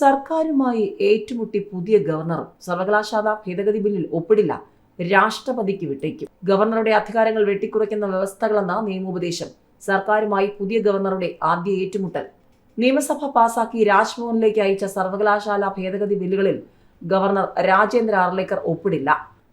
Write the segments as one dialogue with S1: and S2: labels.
S1: സർക്കാരുമായി ഏറ്റുമുട്ടി പുതിയ ഗവർണറും സർവകലാശാല ഭേദഗതി ബില്ലിൽ ഒപ്പിടില്ല. രാഷ്ട്രപതിക്ക് വിട്ടേക്കും. ഗവർണറുടെ അധികാരങ്ങൾ വെട്ടിക്കുറയ്ക്കുന്ന വ്യവസ്ഥകളെന്ന നിയമോപദേശം സർക്കാരുമായി പുതിയ ഗവർണറുടെ ആദ്യ ഏറ്റുമുട്ടൽ. നിയമസഭ പാസാക്കി രാജ്ഭവനിലേക്ക് അയച്ച സർവകലാശാല ഭേദഗതി ബില്ലുകളിൽ ഗവർണർ രാജേന്ദ്ര ആർലേക്കർ ഒപ്പിടില്ല.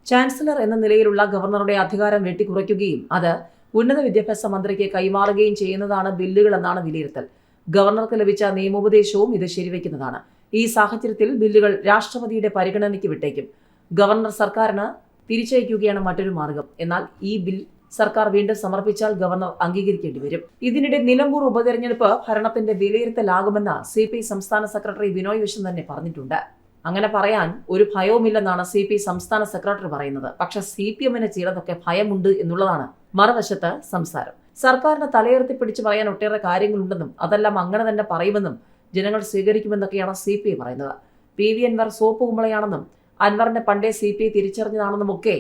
S1: ചാൻസലർ എന്ന നിലയിലുള്ള ഗവർണറുടെ അധികാരം വെട്ടിക്കുറയ്ക്കുകയും അത് ഉന്നത വിദ്യാഭ്യാസ മന്ത്രിക്ക് കൈമാറുകയും ചെയ്യുന്നതാണ് ബില്ലുകളെന്നാണ് വിലയിരുത്തൽ. ഗവർണർക്ക് ലഭിച്ച നിയമോപദേശവും ഇത് ശരിവെക്കുന്നതാണ് ഈ സാഹചര്യത്തിൽ ബില്ലുകൾ രാഷ്ട്രപതിയുടെ പരിഗണനയ്ക്ക് വിട്ടേക്കും. ഗവർണർ സർക്കാരിന് തിരിച്ചയക്കുകയാണ് മറ്റൊരു മാർഗം. എന്നാൽ ഈ ബിൽ സർക്കാർ വീണ്ടും സമർപ്പിച്ചാൽ ഗവർണർ അംഗീകരിക്കേണ്ടി വരും. ഇതിനിടെ നിലമ്പൂർ ഉപതെരഞ്ഞെടുപ്പ് ഭരണത്തിന്റെ വിലയിരുത്തലാകുമെന്ന് സി പി സംസ്ഥാന സെക്രട്ടറി ബിനോയ് വിശ്വൻ തന്നെ പറഞ്ഞിട്ടുണ്ട്. അങ്ങനെ പറയാൻ ഒരു ഭയവുമില്ലെന്നാണ് സി പി സംസ്ഥാന സെക്രട്ടറി പറയുന്നത്. പക്ഷെ സി പി എമ്മിന് ചിലതൊക്കെ ഭയമുണ്ട് എന്നുള്ളതാണ് മറുവശത്ത് സംസാരം. സർക്കാരിന് തലയുയർത്തി പിടിച്ചു പറയാൻ ഒട്ടേറെ കാര്യങ്ങളുണ്ടെന്നും അതെല്ലാം അങ്ങനെ തന്നെ പറയുമെന്നും ജനങ്ങൾ സ്വീകരിക്കുമെന്നൊക്കെയാണ് സി പി ഐ പറയുന്നത്. പി വി അൻവർ സോപ്പ് കുമ്പളയാണെന്നും അൻവറിനെ പണ്ടേ സി പി ഐ തിരിച്ചറിഞ്ഞതാണെന്നും ഒക്കെ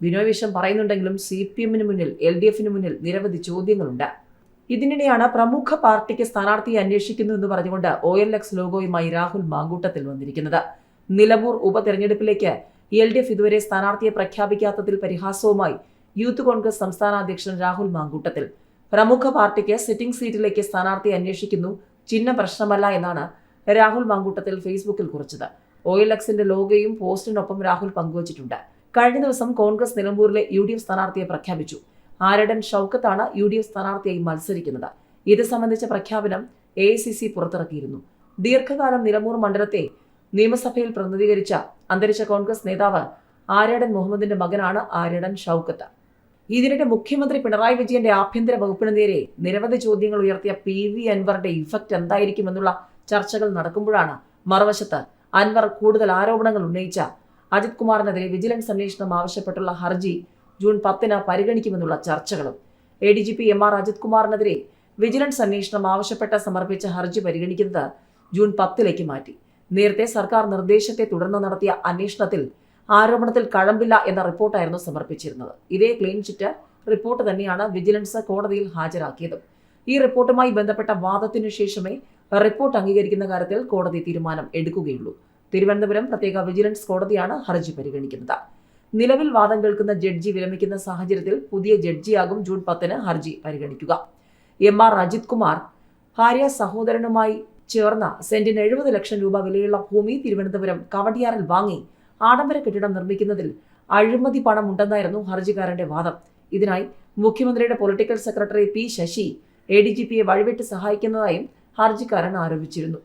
S1: ബിനോയ് വിശ്വം പറയുന്നുണ്ടെങ്കിലും സി പി എമ്മിന് മുന്നിൽ എൽ ഡി എഫിന് മുന്നിൽ നിരവധി ചോദ്യങ്ങളുണ്ട്. ഇതിനിടെയാണ് പ്രമുഖ പാർട്ടിക്ക് സ്ഥാനാർത്ഥിയെ അന്വേഷിക്കുന്നു എന്ന് പറഞ്ഞുകൊണ്ട് ഒ എൽ എക്സ് ലോഗോയുമായി രാഹുൽ മാങ്കൂട്ടത്തിൽ വന്നിരിക്കുന്നത്. നിലമ്പൂർ ഉപതെരഞ്ഞെടുപ്പിലേക്ക് എൽ ഡി എഫ് ഇതുവരെ സ്ഥാനാർത്ഥിയെ പ്രഖ്യാപിക്കാത്തതിൽ പരിഹാസവുമായി യൂത്ത് കോൺഗ്രസ് സംസ്ഥാന അധ്യക്ഷൻ രാഹുൽ മാങ്കൂട്ടത്തിൽ. പ്രമുഖ പാർട്ടിക്ക് സിറ്റിംഗ് സീറ്റിലേക്ക് സ്ഥാനാർത്ഥിയെ അന്വേഷിക്കുന്നു ചിഹ്ന പ്രശ്നമല്ല എന്നാണ് രാഹുൽ മാങ്കൂട്ടത്തിൽ ഫേസ്ബുക്കിൽ കുറിച്ചത്. എൽ എക്സിന്റെ ലോഗോയും പോസ്റ്റിനൊപ്പം രാഹുൽ പങ്കുവച്ചിട്ടുണ്ട്. കഴിഞ്ഞ ദിവസം കോൺഗ്രസ് നിലമ്പൂരിലെ യു ഡി എഫ് സ്ഥാനാർത്ഥിയെ പ്രഖ്യാപിച്ചു. ആരടൻ ഷൗക്കത്താണ് യു ഡി എഫ് സ്ഥാനാർത്ഥിയായി മത്സരിക്കുന്നത്. ഇത് സംബന്ധിച്ച പ്രഖ്യാപനം എ ഐ സി സി പുറത്തിറക്കിയിരുന്നു. ദീർഘകാലം നിലമ്പൂർ മണ്ഡലത്തെ നിയമസഭയിൽ പ്രതിനിധീകരിച്ച അന്തരിച്ച കോൺഗ്രസ് നേതാവ് ആര്യാടൻ മുഹമ്മദിന്റെ മകനാണ് ആര്യാടൻ ഷൌക്കത്ത്. ഇതിനിടെ മുഖ്യമന്ത്രി പിണറായി വിജയന്റെ ആഭ്യന്തര വകുപ്പിന് നേരെ നിരവധി ചോദ്യങ്ങൾ ഉയർത്തിയ പി വി അൻവറിന്റെ ഇഫക്റ്റ് എന്തായിരിക്കുമെന്നുള്ള ചർച്ചകൾ നടക്കുമ്പോഴാണ് മറുവശത്ത് അൻവർ കൂടുതൽ ആരോപണങ്ങൾ ഉന്നയിച്ച അജിത് കുമാറിനെതിരെ വിജിലൻസ് അന്വേഷണം ആവശ്യപ്പെട്ടുള്ള ഹർജി ജൂൺ പത്തിന് പരിഗണിക്കുമെന്നുള്ള ചർച്ചകളും. A D G P M R Ajith കുമാറിനെതിരെ vigilance അന്വേഷണം ആവശ്യപ്പെട്ട് സമർപ്പിച്ച ഹർജി പരിഗണിക്കുന്നത് ജൂൺ പത്തിലേക്ക് മാറ്റി. നേരത്തെ സർക്കാർ നിർദ്ദേശത്തെ തുടർന്ന് നടത്തിയ അന്വേഷണത്തിൽ ആരോപണത്തിൽ കഴമ്പില്ല എന്ന റിപ്പോർട്ടായിരുന്നു സമർപ്പിച്ചിരുന്നത്. ഇതേ ക്ലീൻ ചിറ്റ് റിപ്പോർട്ട് തന്നെയാണ് വിജിലൻസ് കോടതിയിൽ ഹാജരാക്കിയത്. ഈ റിപ്പോർട്ടുമായി ബന്ധപ്പെട്ട വാദത്തിനു ശേഷമേ റിപ്പോർട്ട് അംഗീകരിക്കുന്ന കാര്യത്തിൽ കോടതി തീരുമാനം എടുക്കുകയുള്ളൂ. തിരുവനന്തപുരം പ്രത്യേക വിജിലൻസ് കോടതിയാണ് ഹർജി പരിഗണിക്കുന്നത്. നിലവിൽ വാദം കേൾക്കുന്ന ജഡ്ജി വിരമിക്കുന്ന സാഹചര്യത്തിൽ പുതിയ ജഡ്ജിയാകും ജൂൺ പത്തിന് ഹർജി പരിഗണിക്കുക. എം ആർ അജിത് കുമാർ ഭാര്യ സഹോദരനുമായി ചേർന്ന സെന്റിന് എഴുപത് ലക്ഷം രൂപ വിലയുള്ള ഭൂമി തിരുവനന്തപുരം കവടിയാറിൽ വാങ്ങി ആഡംബര കെട്ടിടം നിർമ്മിക്കുന്നതിൽ അഴിമതി പണം ഉണ്ടെന്നായിരുന്നു ഹർജിക്കാരന്റെ വാദം. ഇതിനായി മുഖ്യമന്ത്രിയുടെ political secretary P Sasi A D G പിയെ വഴിവിട്ട് സഹായിക്കുന്നതായും ഹർജിക്കാരൻ ആരോപിച്ചിരുന്നു.